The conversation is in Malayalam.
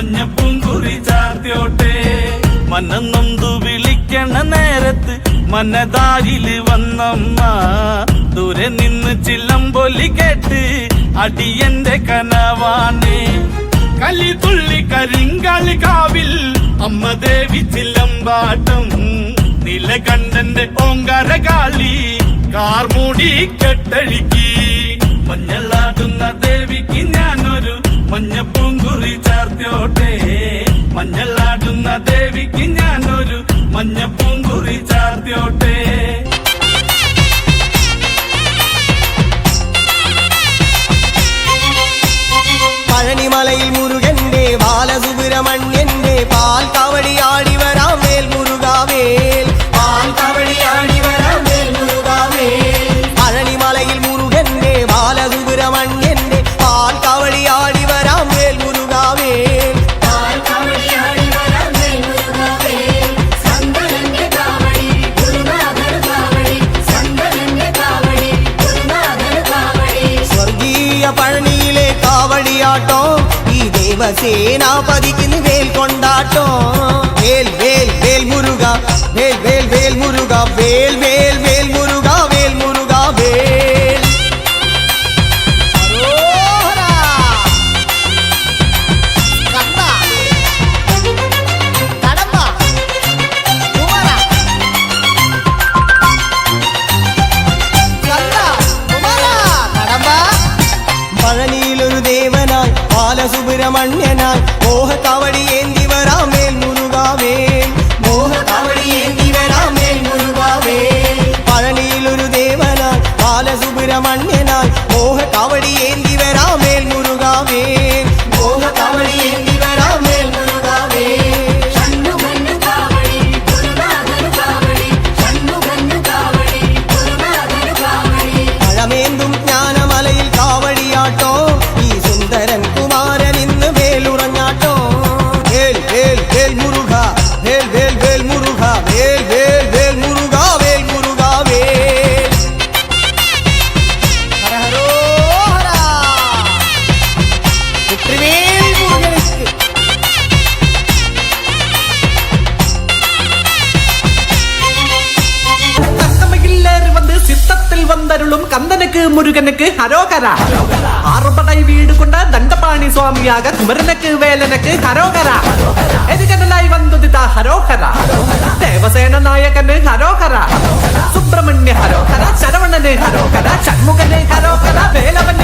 മഞ്ഞപ്പൂങ്കുറി ചാർത്തിയോട്ടെ. മനന്നൊന്തു വിളിക്കണ നേരത്ത് മനതാരിൽ വന്നമ്മ. ദൂരെ നിന്ന് ചില്ലമ്പൊലി കേട്ട് അടിയന്റെ കനവാണ്. കലി തുള്ളി കരിങ്കാലി കാവിൽ അമ്മ ദേവി ചില്ലമ്പാട്ടം നിലകണ്ഠന്റെ ഓങ്കാര കാളി കാർമൂടി കെട്ടഴുക്കി. മഞ്ഞളാടുന്ന ദേവിക്ക് മഞ്ഞപ്പൂങ്കുറി മഞ്ഞളാടുന്ന ദേവിക്ക് ഞാനൊരു മഞ്ഞപ്പൂങ്കുറി ചാർത്തിയോട്ടെ. പഴനിമലയിൽ മുരുകന്റെ ബാലസുബ്രഹ്മണ്യന്റെ சிவசேனாபதிக்கின் வேல் கொண்டாட்டம். வேல் வேல் வேல் முருகா வேல் வேல் வேல் முருகா வேல் வேல் வேல் முருகா வேல் முருகா வேல். பழனி അരോഹര. കണ്ട. കടമ്പ. കുമര. കണ്ട. കുമര. കടമ്പ. പഴനിയിലൊരു ദേവനായി ബാലസുബ്രഹ്മണ്യനായി മോഹക്കവടി ഏന്തി വരാമേൽ മുരുകാവേൽ മോഹക്കവടി ഏന്തി വരാമേൽ മുരുകാവേൽ പഴനിയിലൊരു ദേവനായി ബാലസുബ്രഹ്മണ്യനായി കനക്ക് മുരുകനക്ക് ഹരോകര ആറുപടായി വീട് കൊണ്ട് ദണ്ഡപാണി സ്വാമിയാക കുമരനക്ക് വേലനക്ക് ഹരോകര എരികനായി വന്തുതിത ഹരോഹര ദേവസേന നായകന് ഹരോഹര സുബ്രഹ്മണ്യ ഹരോഹര ശരവണന് ഹരോഹര ഷൺമുഖന് ഹരോഹര വേലവന്